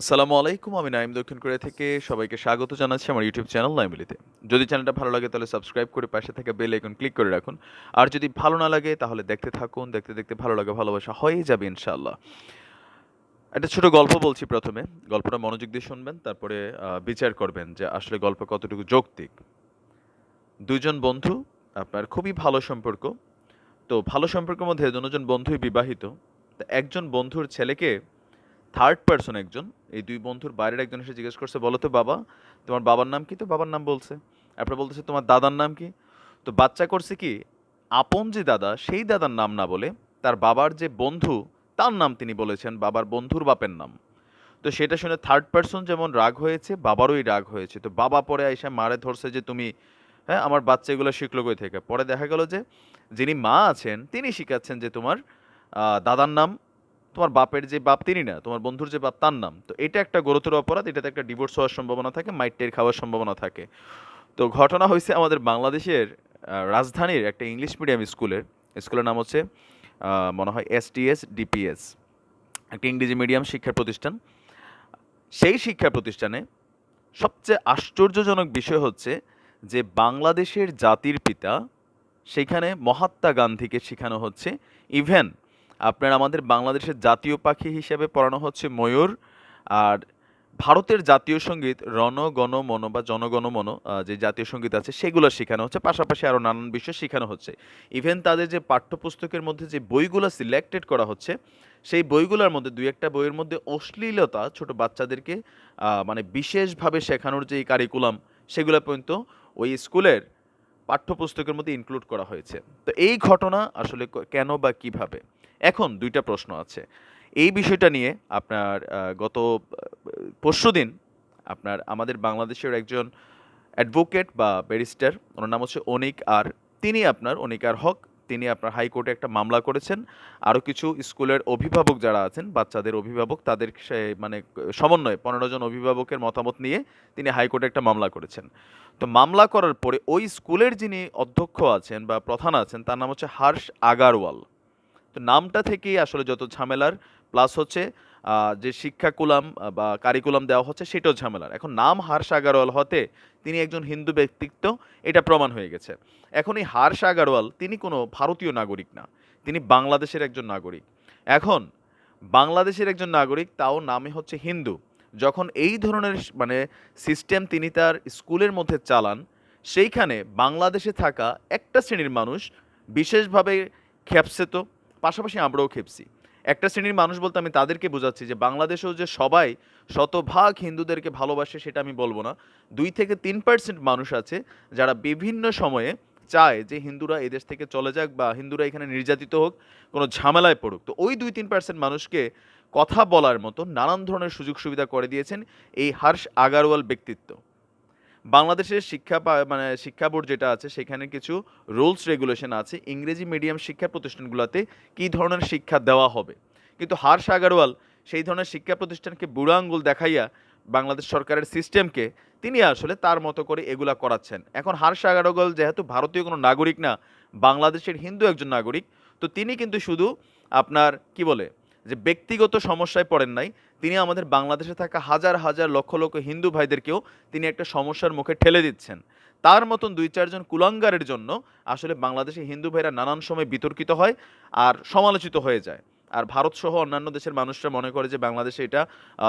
আসসালামু আলাইকুম, আমি নাইম দক্ষিণ কোরিয়া থেকে সবাইকে স্বাগত জানাচ্ছি আমার ইউটিউব চ্যানেল নাইমলিতে। যদি চ্যানেলটা ভালো লাগে তাহলে সাবস্ক্রাইব করে পাশে থাকা বেল আইকন ক্লিক করে রাখুন। আর যদি ভালো না লাগে তাহলে দেখতে থাকুন, দেখতে দেখতে ভালো লাগে, ভালোবাসা হয়েই যাবে ইনশাআল্লাহ। একটা ছোট গল্প বলছি প্রথমে। গল্পটা মনোযোগ দিয়ে শুনবেন, তারপরে বিচার করবেন যে আসলে গল্প কতটুকু যৌক্তিক। দুজন বন্ধু, আপনার খুবই ভালো সম্পর্ক। তো ভালো সম্পর্কের মধ্যে দুজন বন্ধুই বিবাহিত। একজন বন্ধুর ছেলেকে থার্ড পার্সন একজন, এই দুই বন্ধুর বাইরের একজন এসে জিজ্ঞেস করছে, বলো তো বাবা, তোমার বাবার নাম কি? তো বাবার নাম বলছে। তারপরে বলতেছে, তোমার দাদার নাম কি? তো বাচ্চা করছে কি, আপন যে দাদা, সেই দাদার নাম না বলে তার বাবার যে বন্ধু, তার নাম তিনি বলেছেন, বাবার বন্ধুর বাপের নাম। তো সেটা শুনে থার্ড পার্সন যেমন রাগ হয়েছে, বাবারই রাগ হয়েছে। তো বাবা পরে এসে মারে ধরছে যে, তুমি হ্যাঁ আমার বাচ্চা এগুলো শিখলো কই থেকে? পরে দেখা গেল যে, যিনি মা আছেন, তিনি শিখাচ্ছেন যে, তোমার দাদার নাম তোমার বাপের যে বাপ, তিনি না, তোমার বন্ধুর যে বাপ, তার নাম। তো এটা একটা গুরুতর অপরাধ, এটাতে একটা ডিভোর্স হওয়ার সম্ভাবনা থাকে মাইটের খাওয়ার সম্ভাবনা থাকে। তো ঘটনা হয়েছে আমাদের বাংলাদেশের রাজধানীর একটা ইংলিশ মিডিয়াম স্কুলের স্কুলের নাম হচ্ছে মনে হয় এসটিএস ডিপিএস একটা ইংরেজি মিডিয়াম শিক্ষা প্রতিষ্ঠান। সেই শিক্ষা প্রতিষ্ঠানে সবচেয়ে আশ্চর্যজনক বিষয় হচ্ছে যে বাংলাদেশের জাতির পিতা, সেখানে মহাত্মা গান্ধীকে শেখানো হচ্ছে, ইভেন আপনার আমাদের বাংলাদেশের জাতীয় পাখি হিসেবে পড়ানো হচ্ছে ময়ূর। আর ভারতের জাতীয় সংগীত রণ গণ মন বা জনগণ মন যে জাতীয় সংগীত আছে সেগুলো শেখানো হচ্ছে। পাশাপাশি আরও নানান বিষয় শেখানো হচ্ছে। ইভেন তাদের যে পাঠ্যপুস্তকের মধ্যে যে বইগুলো সিলেক্টেড করা হচ্ছে, সেই বইগুলোর মধ্যে দুই একটা বইয়ের মধ্যে অশ্লীলতা ছোট বাচ্চাদেরকে মানে বিশেষভাবে শেখানোর যে কারিকুলাম সেগুলো পর্যন্ত ওই স্কুলের পাঠ্যপুস্তকের মধ্যে ইনক্লুড করা হয়েছে। তো এই ঘটনা আসলে কেন বা কীভাবে? এখন দুইটা প্রশ্ন আছে। এই বিষয়টা নিয়ে আপনার গত পরশু দিন আপনার আমাদের বাংলাদেশের একজন অ্যাডভোকেট বা ব্যারিস্টার, ওনার নাম হচ্ছে অনিক আর। তিনি আপনার, অনিক আর হক, তিনি আপনার হাইকোর্টে একটা মামলা করেছেন। আরও কিছু স্কুলের অভিভাবক যারা আছেন, বাচ্চাদের অভিভাবক, তাদের মানে সমন্বয়ে পনেরো জন অভিভাবকের মতামত নিয়ে তিনি হাইকোর্টে একটা মামলা করেছেন। তো মামলা করার পরে ওই স্কুলের যিনি অধ্যক্ষ আছেন বা প্রধান আছেন, তার নাম হচ্ছে হার্ষ আগারওয়াল। তো নামটা থেকেই আসলে যত ঝামেলার প্লাস হচ্ছে যে শিক্ষাকুলাম বা কারিকুলাম দেওয়া হচ্ছে সেটাও ঝামেলার। এখন নাম হার্ষ আগারওয়াল হতে তিনি একজন হিন্দু ব্যক্তিত্ব, এটা প্রমাণ হয়ে গেছে। এখন এই হার্ষ আগারওয়াল তিনি কোনো ভারতীয় নাগরিক না, তিনি বাংলাদেশের একজন নাগরিক। এখন বাংলাদেশের একজন নাগরিক, তাও নামে হচ্ছে হিন্দু। যখন এই ধরনের মানে সিস্টেম তিনি তার স্কুলের মধ্যে চালান, সেইখানে বাংলাদেশে থাকা একটা শ্রেণির মানুষ বিশেষভাবে খেপছে তো পাশাপাশি আমরাও খেপছি। একটা শ্রেণির মানুষ বলতে আমি তাদেরকে বোঝাচ্ছি যে বাংলাদেশেও যে সবাই শতভাগ হিন্দুদেরকে ভালোবাসে সেটা আমি বলব না। দুই থেকে তিন পার্সেন্ট মানুষ আছে যারা বিভিন্ন সময়ে চায় যে হিন্দুরা এদেশ থেকে চলে যাক বা হিন্দুরা এখানে নির্যাতিত হোক, কোনো ঝামেলায় পড়ুক। তো ওই দুই তিন পার্সেন্ট মানুষকে কথা বলার মতো নানান ধরনের সুযোগ সুবিধা করে দিয়েছেন এই হার্ষ আগারওয়াল ব্যক্তিত্ব। বাংলাদেশের শিক্ষা মানে শিক্ষা বোর্ড যেটা আছে, সেখানে কিছু রুলস, রেগুলেশন আছে। ইংরেজি মিডিয়াম শিক্ষা প্রতিষ্ঠানগুলোতে কী ধরনের শিক্ষা দেওয়া হবে? কিন্তু হার্ষ আগারওয়াল সেই ধরনের শিক্ষা প্রতিষ্ঠানকে বুড়ো আঙ্গুল দেখাইয়া বাংলাদেশ সরকারের সিস্টেমকে তিনি আসলে তার মতো করে এগুলা করাচ্ছেন। এখন হার্ষ আগারওয়াল যেহেতু ভারতীয় কোনো নাগরিক না, বাংলাদেশের হিন্দু একজন নাগরিক, তো তিনি কিন্তু শুধু আপনার, কি বলে যে ব্যক্তিগত সমস্যায় পড়েন নাই, তিনি আমাদের বাংলাদেশে থাকা হাজার হাজার লক্ষ লক্ষ হিন্দু ভাইদেরকেও তিনি একটা সমস্যার মুখে ঠেলে দিচ্ছেন। তার মতন দুই চারজন কুলাঙ্গারের জন্য আসলে বাংলাদেশে হিন্দু ভাইরা নানান সময় বিতর্কিত হয় আর সমালোচিত হয়ে যায়। আর ভারত সহ অন্যান্য দেশের মানুষরা মনে করে যে বাংলাদেশে এটা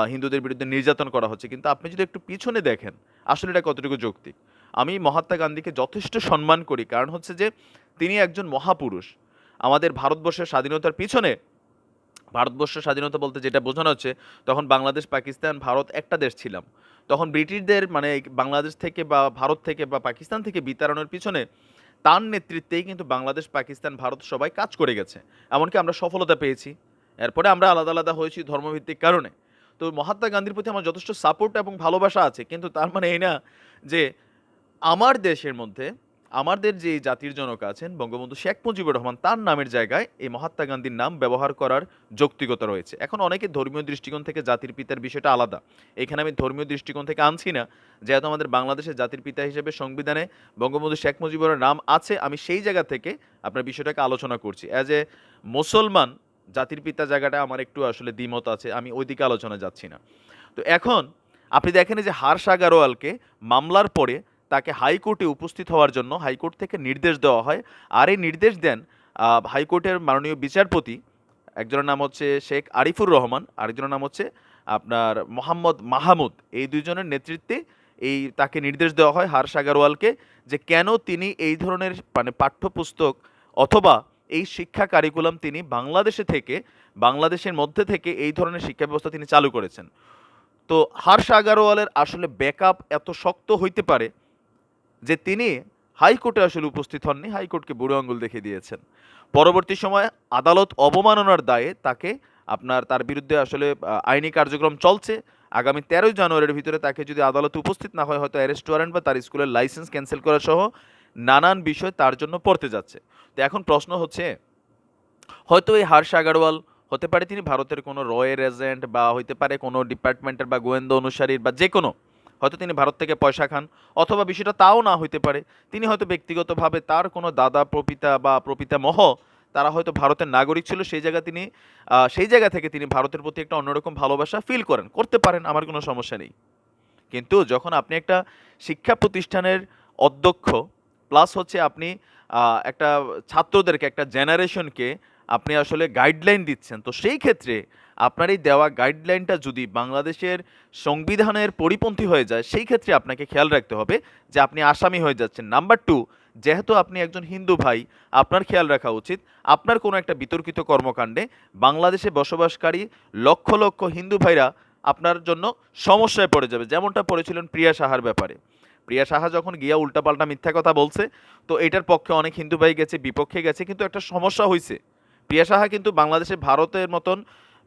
হিন্দুদের বিরুদ্ধে নির্যাতন করা হচ্ছে। কিন্তু আপনি যদি একটু পিছনে দেখেন, আসলে এটা কতটুকু যৌক্তিক? আমি মহাত্মা গান্ধীকে যথেষ্ট সম্মান করি। কারণ হচ্ছে যে, তিনি একজন মহাপুরুষ। আমাদের ভারতবর্ষের স্বাধীনতার পিছনে ভারতবর্ষ স্বাধীনতা বলতে যেটা বোঝানো হচ্ছে, তখন বাংলাদেশ, পাকিস্তান, ভারত একটা দেশ ছিলাম। তখন ব্রিটিশদের মানে বাংলাদেশ থেকে বা ভারত থেকে বা পাকিস্তান থেকে বিতাড়নের পিছনে তার নেতৃত্বেই কিন্তু বাংলাদেশ, পাকিস্তান, ভারত সবাই কাজ করে গেছে। এমনকি আমরা সফলতা পেয়েছি। এরপরে আমরা আলাদা আলাদা হয়েছি ধর্মভিত্তিক কারণে। তো মহাত্মা গান্ধীর প্রতি আমার যথেষ্ট সাপোর্ট এবং ভালোবাসা আছে, কিন্তু তার মানে এই না যে আমার দেশের মধ্যে আমাদের যে জাতির জনক আছেন বঙ্গবন্ধু শেখ মুজিবুর রহমান, তার নামের জায়গায় এই মহাত্মা গান্ধীর নাম ব্যবহার করার যৌক্তিকতা রয়েছে। এখন অনেকে ধর্মীয় দৃষ্টিকোণ থেকে জাতির পিতার বিষয়টা আলাদা। এখানে আমি ধর্মীয় দৃষ্টিকোণ থেকে আনছি না, যেহেতু আমাদের বাংলাদেশের জাতির পিতা হিসেবে সংবিধানে বঙ্গবন্ধু শেখ মুজিবুরের নাম আছে। আমি সেই জায়গা থেকে আপনার বিষয়টাকে আলোচনা করছি। অ্যাজ এ মুসলমান, জাতির পিতা জায়গাটা আমার একটু আসলে দ্বিমত আছে, আমি ওইদিকে আলোচনা যাচ্ছি না। তো এখন আপনি দেখেন যে হার্ষ আগারওয়ালকে মামলার পরে তাকে হাইকোর্টে উপস্থিত হওয়ার জন্য হাইকোর্ট থেকে নির্দেশ দেওয়া হয়। আর এই নির্দেশ দেন হাইকোর্টের মাননীয় বিচারপতি, একজনের নাম হচ্ছে শেখ আরিফুর রহমান, আরেকজনের নাম হচ্ছে আপনার মোহাম্মদ মাহমুদ। এই দুইজনের নেতৃত্বে এই তাকে নির্দেশ দেওয়া হয় হার্ষ আগারওয়ালকে যে কেন তিনি এই ধরনের মানে পাঠ্যপুস্তক অথবা এই শিক্ষা কারিকুলাম তিনি বাংলাদেশে থেকে, বাংলাদেশের মধ্যে থেকে এই ধরনের শিক্ষা ব্যবস্থা তিনি চালু করেছেন। তো হার্ষ আগারওয়ালের আসলে ব্যাকআপ এত শক্ত হইতে পারে যে তিনি হাইকোর্টে আসলে উপস্থিত হননি, হাইকোর্টকে বুড়ো আঙ্গুল দেখিয়ে দিয়েছেন। পরবর্তী সময়ে আদালত অবমাননার দায়ে তাকে আপনার, তার বিরুদ্ধে আসলে আইনি কার্যক্রম চলছে। আগামী তেরোই জানুয়ারির ভিতরে তাকে যদি আদালতে উপস্থিত না হয়, হয়তো অ্যারেস্ট ওয়ারেন্ট বা তার স্কুলের লাইসেন্স ক্যান্সেল করা সহ নানান বিষয় তার জন্য পড়তে যাচ্ছে। তো এখন প্রশ্ন হচ্ছে, হয়তো এই হার্ষ আগারওয়াল হতে পারে, তিনি ভারতের কোনো রয়ের এজেন্ট বা হইতে পারে কোনো ডিপার্টমেন্টের বা গোয়েন্দা অনুসারীর বা যে কোনো হয়তো তিনি ভারত থেকে পয়সা খান, অথবা বিষয়টা তাও না হইতে পারে। তিনি হয়তো ব্যক্তিগতভাবে তার কোনো দাদা, প্রপিতা বা প্রপিতামহ, তারা হয়তো ভারতের নাগরিক ছিল, সেই জায়গা তিনি সেই জায়গা থেকে তিনি ভারতের প্রতি একটা অন্যরকম ভালোবাসা ফিল করেন। করতে পারেন, আমার কোনো সমস্যা নেই। কিন্তু যখন আপনি একটা শিক্ষা প্রতিষ্ঠানের অধ্যক্ষ প্লাস হচ্ছে আপনি একটা ছাত্রদেরকে, একটা জেনারেশনকে আপনি আসলে গাইডলাইন দিচ্ছেন, তো সেই ক্ষেত্রে আপনার এই দেওয়া গাইডলাইনটা যদি বাংলাদেশের সংবিধানের পরিপন্থী হয়ে যায়, সেই ক্ষেত্রে আপনাকে খেয়াল রাখতে হবে যে আপনি আসামি হয়ে যাচ্ছেন। নাম্বার টু যেহেতু আপনি একজন হিন্দু ভাই, আপনার খেয়াল রাখা উচিত। আপনার কোনো একটা বিতর্কিত কর্মকাণ্ডে বাংলাদেশে বসবাসকারী লক্ষ লক্ষ হিন্দু ভাইরা আপনার জন্য সমস্যায় পড়ে যাবে, যেমনটা পড়েছিলেন প্রিয়া সাহার ব্যাপারে। প্রিয়া সাহা যখন গিয়া উল্টাপাল্টা মিথ্যা কথা বলছে, তো এটার পক্ষে অনেক হিন্দু ভাই গেছে, বিপক্ষে গেছে, কিন্তু একটা সমস্যা হয়েছে প্রিয়া সাহা কিন্তু বাংলাদেশে ভারতের মতন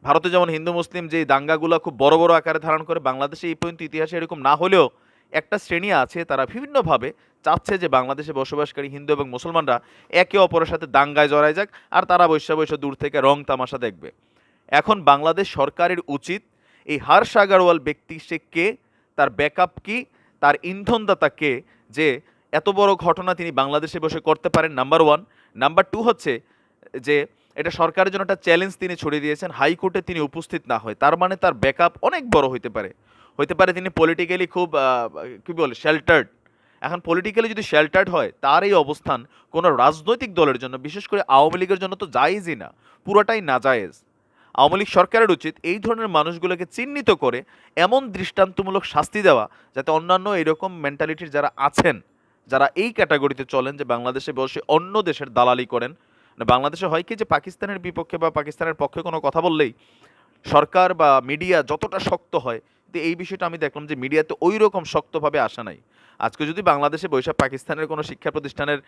ভারতে যেমন হিন্দু, মুসলিম যে দাঙ্গাগুলো খুব বড় বড় আকারে ধারণ করে, বাংলাদেশে এই পর্যন্ত ইতিহাসে এরকম না হলেও একটা শ্রেণি আছে, তারা বিভিন্নভাবে চাচ্ছে যে বাংলাদেশে বসবাসকারী হিন্দু এবং মুসলমানরা একে অপরের সাথে দাঙ্গায় জড়ায় যাক, আর তারা বৈশা বৈশা দূর থেকে রং তামাশা দেখবে। এখন বাংলাদেশ সরকারের উচিত এই হার্ষ আগারওয়াল ব্যক্তি সে কে, তার ব্যাকআপ কি, তার ইন্ধনদাতা কে, যে এত বড় ঘটনা তিনি বাংলাদেশে বসে করতে পারেন, নাম্বার ওয়ান। নাম্বার টু হচ্ছে যে এটা সরকারের জন্য একটা চ্যালেঞ্জ তিনি ছড়িয়ে দিয়েছেন, হাইকোর্টে তিনি উপস্থিত না হয়। তার মানে তার ব্যাকআপ অনেক বড় হইতে পারে। হইতে পারে তিনি পলিটিক্যালি খুব কী বলে শেল্টার্ড এখন পলিটিক্যালি যদি শেল্টার্ড হয়, তার এই অবস্থান কোনো রাজনৈতিক দলের জন্য, বিশেষ করে আওয়ামী লীগের জন্য তো জায়েজই না, পুরোটাই নাজায়েজ আওয়ামী লীগ সরকারের উচিত এই ধরনের মানুষগুলোকে চিহ্নিত করে এমন দৃষ্টান্তমূলক শাস্তি দেওয়া, যাতে অন্যান্য এরকম মেন্টালিটির যারা আছেন, যারা এই ক্যাটাগরিতে চলেন যে বাংলাদেশে বসে অন্য দেশের দালালি করেন বাংলাদেশে হয় কি যে পাকিস্তানের বিপক্ষে বা পাকিস্তানের পক্ষে কোনো কথা বললেই সরকার বা মিডিয়া যতটা শক্ত হয়, তো এই বিষয়টা আমি দেখলাম যে মিডিয়াতে ওই রকম শক্তভাবে আসা নাই। আজকে যদি বাংলাদেশে বৈশাখ পাকিস্তানের কোনো শিক্ষা প্রতিষ্ঠানের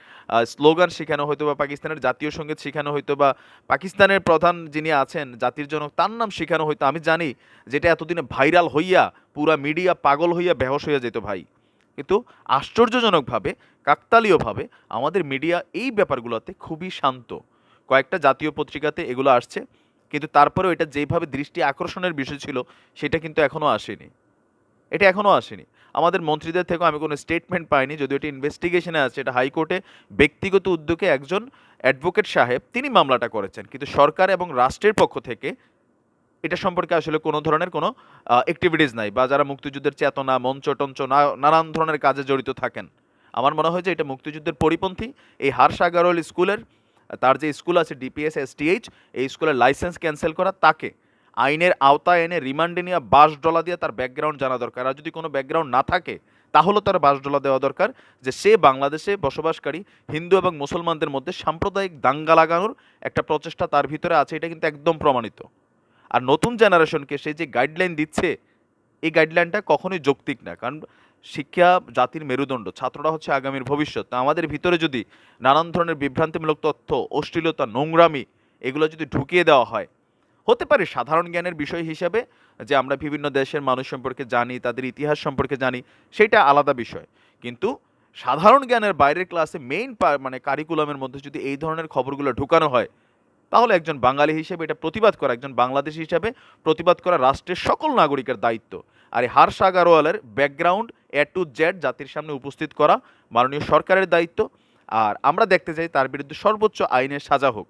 স্লোগান শেখানো হতো বা পাকিস্তানের জাতীয় সংগীত শেখানো হতো বা পাকিস্তানের প্রধান যিনি আছেন, জাতির জনক, তার নাম শেখানো হয়তো আমি জানি যেটা এতদিনে ভাইরাল হইয়া পুরা মিডিয়া পাগল হইয়া বেহস হইয়া যেত ভাই। কিন্তু আশ্চর্যজনকভাবে, কাকতালীয়ভাবে আমাদের মিডিয়া এই ব্যাপারগুলোতে খুবই শান্ত। কয়েকটা জাতীয় পত্রিকাতে এগুলো আসছে, কিন্তু তারপরেও এটা যেভাবে দৃষ্টি আকর্ষণের বিষয় ছিল, সেটা কিন্তু এখনও আসেনি। এটা এখনও আসেনি। আমাদের মন্ত্রীদের থেকেও আমি কোনো স্টেটমেন্ট পাইনি, যদিও এটা ইনভেস্টিগেশনে আছে। এটা হাইকোর্টে ব্যক্তিগত উদ্যোগে একজন অ্যাডভোকেট সাহেব, তিনি মামলাটা করেছেন। কিন্তু সরকার এবং রাষ্ট্রের পক্ষ থেকে এটা সম্পর্কে আসলে কোনো ধরনের কোনো অ্যাক্টিভিটিস নাই বা যারা মুক্তিযুদ্ধের চেতনা, মঞ্চ টঞ্চ নানান ধরনের কাজে জড়িত থাকেন। আমার মনে হয় যে এটা মুক্তিযুদ্ধের পরিপন্থী। এই হার্ষ আগারওয়াল স্কুলের, তার যে স্কুল আছে ডিপিএস এসটিএইচ এই স্কুলের লাইসেন্স ক্যান্সেল করা তাকে। আইনের আওতায় এনে রিমান্ডে নিয়ে বাস ডলা দিয়ে তার ব্যাকগ্রাউন্ড জানা দরকার। আর যদি কোনো ব্যাকগ্রাউন্ড না থাকে তাহলেও তার বাস ডলা দেওয়া দরকার যে সে বাংলাদেশে বসবাসকারী হিন্দু এবং মুসলমানদের মধ্যে সাম্প্রদায়িক দাঙ্গা লাগানোর একটা প্রচেষ্টা তার ভিতরে আছে। এটা কিন্তু একদম প্রমাণিত। আর নতুন জেনারেশনকে সে যে গাইডলাইন দিচ্ছে, এই গাইডলাইনটা কখনোই যৌক্তিক না। কারণ শিক্ষা জাতির মেরুদণ্ড, ছাত্ররা হচ্ছে আগামীর ভবিষ্যৎ। তা আমাদের ভিতরে যদি নানান ধরনের বিভ্রান্তিমূলক তথ্য, অশ্লীলতা, নোংরামি এগুলো যদি ঢুকিয়ে দেওয়া হয়, হতে পারে সাধারণ জ্ঞানের বিষয় হিসাবে যে আমরা বিভিন্ন দেশের মানুষ সম্পর্কে জানি, তাদের ইতিহাস সম্পর্কে জানি, সেটা আলাদা বিষয়। কিন্তু সাধারণ জ্ঞানের বাইরের ক্লাসে মেইন মানে কারিকুলামের মধ্যে যদি এই ধরনের খবরগুলো ঢুকানো হয় তাহলে একজন বাঙালি হিসেবে এটা প্রতিবাদ করা, একজন বাংলাদেশি হিসেবে প্রতিবাদ করা রাষ্ট্রের সকল নাগরিকের দায়িত্ব। আর এই হার্ষ আগারওয়ালের ব্যাকগ্রাউন্ড এ টু জেড জাতির সামনে উপস্থিত করা মাননীয় সরকারের দায়িত্ব। আর আমরা দেখতে চাই তার বিরুদ্ধে সর্বোচ্চ আইনের সাজা হোক।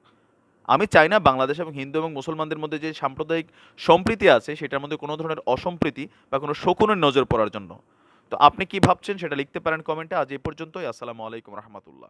আমি চাই না বাংলাদেশ এবং হিন্দু এবং মুসলমানদের মধ্যে যে সাম্প্রদায়িক সম্প্রীতি আছে, সেটার মধ্যে কোনো ধরনের অসম্প্রীতি বা কোনো শকুনের নজর পড়ার জন্য। তো আপনি কি ভাবছেন সেটা লিখতে পারেন কমেন্টে। আজ এই পর্যন্তই। আসসালামু আলাইকুম রহমতুল্লাহ।